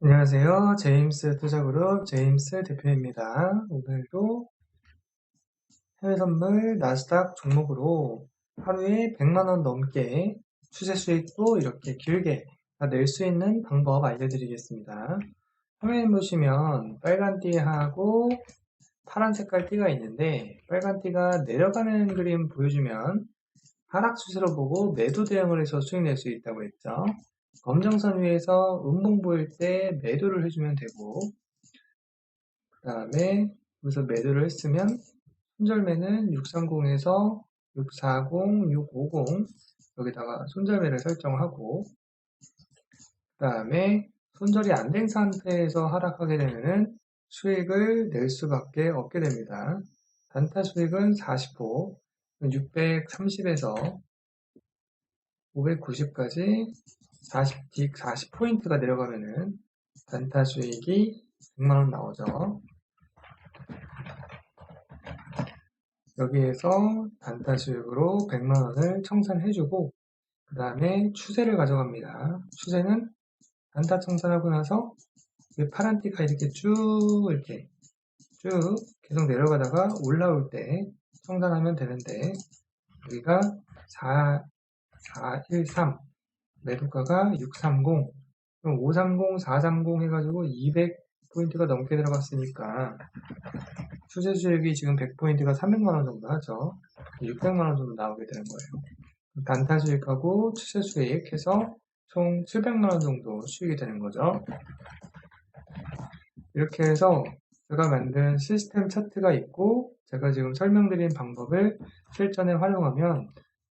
안녕하세요. 제임스 투자그룹 제임스 대표입니다. 오늘도 해외 선물 나스닥 종목으로 하루에 100만원 넘게 추세 수익도 이렇게 길게 낼수 있는 방법 알려드리겠습니다. 화면에 보시면 빨간 띠하고 파란 색깔 띠가 있는데 빨간 띠가 내려가는 그림 보여주면 하락 추세로 보고 매도 대응을 해서 수익 낼 수 있다고 했죠. 검정선 위에서 음봉 보일 때 매도를 해주면 되고 그 다음에 여기서 매도를 했으면 손절매는 630에서 640, 650 여기다가 손절매를 설정하고 그 다음에 손절이 안 된 상태에서 하락하게 되면 수익을 낼 수밖에 없게 됩니다. 단타 수익은 40호, 630에서 590까지 40, 40포인트가 내려가면은 단타 수익이 100만원 나오죠. 여기에서 단타 수익으로 100만원을 청산해주고 그 다음에 추세를 가져갑니다. 추세는 단타 청산하고 나서 파란 띠가 이렇게 쭉 이렇게 쭉 계속 내려가다가 올라올 때 청산하면 되는데 여기가 4, 4, 1, 3 매도가가 630, 530, 430 해가지고 200포인트가 넘게 들어갔으니까 추세 수익이 지금 100포인트가 300만원 정도 하죠. 600만원 정도 나오게 되는 거예요. 단타 수익하고 추세 수익 해서 총 700만원 정도 수익이 되는 거죠. 이렇게 해서 제가 만든 시스템 차트가 있고 제가 지금 설명드린 방법을 실전에 활용하면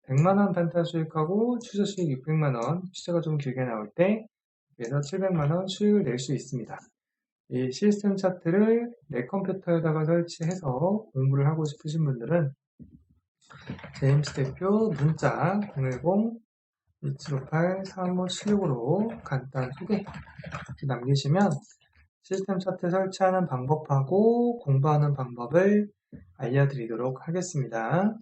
100만원 단타 수익하고 추세 수익 600만원, 추세가 좀 길게 나올 때 그래서 700만원 수익을 낼 수 있습니다. 이 시스템 차트를 내 컴퓨터에다가 설치해서 공부를 하고 싶으신 분들은 제임스 대표 문자 010-2758-3576으로 간단 소개 남기시면 시스템 차트 설치하는 방법하고 공부하는 방법을 알려드리도록 하겠습니다.